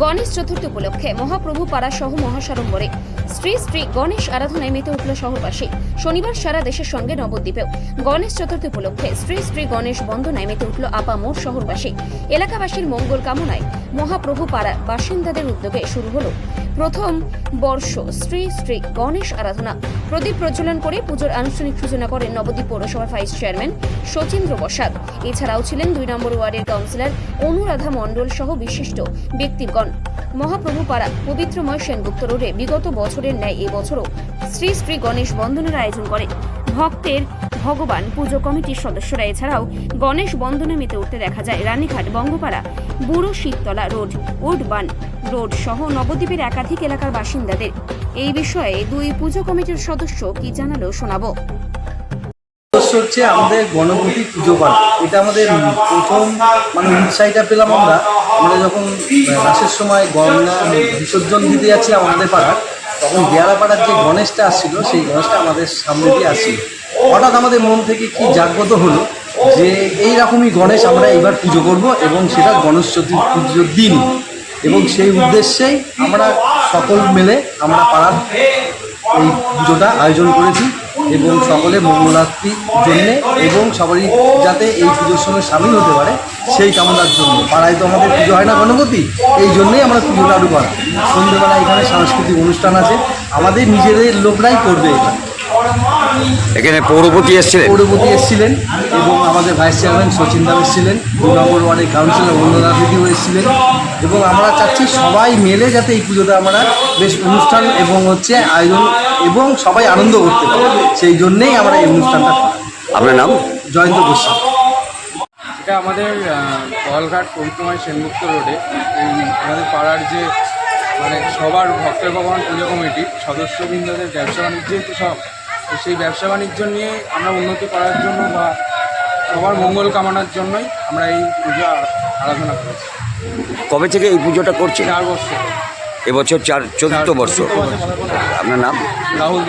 গণেশ চতুর্থী উপলক্ষে মহাপ্রভু পাড়া সহ মহাসাড়ম্বরে। শ্রী শ্রী গণেশ আরাধনায় মেতে উঠল শহরবাসী। শনিবার সারা দেশের সঙ্গে নবদ্বীপেও গণেশ চতুর্থী উপলক্ষে শ্রী শ্রী গণেশ বন্দনায় মেতে উঠল আপামোর শহরবাসী। এলাকাবাসীর মঙ্গল কামনায় মহাপ্রভু পাড়া বাসিন্দাদের উদ্যোগে শুরু হলো প্রথম বর্ষ। শ্রী শ্রী গণেশ আরাধনা। প্রদীপ প্রজ্বলন করে পুজোর আনুষ্ঠানিক সূচনা করেন নবদ্বীপ পৌরসভার ভাইস চেয়ারম্যান শচীন্দ্র বসাক। এছাড়াও ছিলেন দুই নম্বর ওয়ার্ডের কাউন্সিলর অনুরাধা মণ্ডল সহ বিশিষ্ট ব্যক্তিগণ। মহাপ্রভু পাড়া পবিত্রময় সেনগুপ্ত রোডে বিগত বছরের ন্যায় এবছরও শ্রী শ্রী গণেশ বন্ধনের আয়োজন করে। ভক্তের ভগবান পুজো কমিটির সদস্যরা। এছাড়াও গণেশ বন্দনে মেতে উঠতে দেখা যায় রানীঘাট বঙ্গপাড়া বুড়ো শীততলা রোড, উডবান রোড সহ নবদ্বীপের একাধিক এলাকার বাসিন্দাদের। এই বিষয়ে দুই পুজো কমিটির সদস্য কি জানালো শোনাবো। হচ্ছে আমাদের গণপতি পুজো করা এটা আমাদের প্রথম মানে উৎসাহটা পেলাম আমরা। আমরা যখন রাসের সময় গঙ্গা বিসর্জন দিতে যাচ্ছিলাম আমাদের পাড়ার। তখন বেয়ারা পাড়ার যে গণেশটা আসছিল, সেই গণেশটা আমাদের সামনে দিয়ে আসছিল। হঠাৎ আমাদের মন থেকে কি জাগ্রত হলো যে এই রকমই গণেশ আমরা এবার পুজো করব এবং সেটা গণেশ চতুর্থী পুজোর দিন। এবং সেই উদ্দেশ্যেই আমরা সকল মিলে আমরা পাড়ার এই পুজোটা আয়োজন করেছি। এবং সকলে মঙ্গলার্থীর জন্যে এবং সবারই যাতে এই পুজোর সঙ্গে সামিল হতে পারে সেই কামনার জন্য। পাড়ায় তো আমাদের পুজো হয় না গণপতি এই জন্যই আমরা পুজোটা আরও করা। সন্ধ্যেবেলা এখানে সাংস্কৃতিক অনুষ্ঠান আছে আমাদের নিজেদের লোকরাই করবে এটা। এখানে পৌরপতি এসেছিলেন? পৌরপতি এসেছিলেন এবং আমাদের ভাইস চেয়ারম্যান সচিন দাম এসেছিলেন দু নম্বর ওয়ার্ডের কাউন্সিলর অন্যদা দিদিও এসেছিলেন এবং আমরা চাচ্ছি সবাই মিলে যাতে এই পুজোটা আমরা বেশ অনুষ্ঠান এবং হচ্ছে আয়োজন এবং সবাই আনন্দ করতে পারে। সেই জন্যেই আমরা এই অনুষ্ঠানটা করি। আপনার নাম? জয়ন্ত গোস্বামী। এটা আমাদের কলঘাট পবিত্রময় সেনগুপ্ত রোডে। এই আমাদের পাড়ার যে মানে সবার ভক্তের ভগবান পুজো কমিটি সদস্যবৃন্দদের ব্যবসা বাণিজ্যই তো সব তো সেই ব্যবসা বাণিজ্য নিয়ে আমরা উন্নতি করার জন্য বা সবার মঙ্গল কামনার জন্যই আমরা এই পুজো আরাধনা করেছি। কবে থেকে এই পুজোটা করছি চার বছর। এবছর চার চতুর্থ বর্ষ। আপনার নাম? রাহুল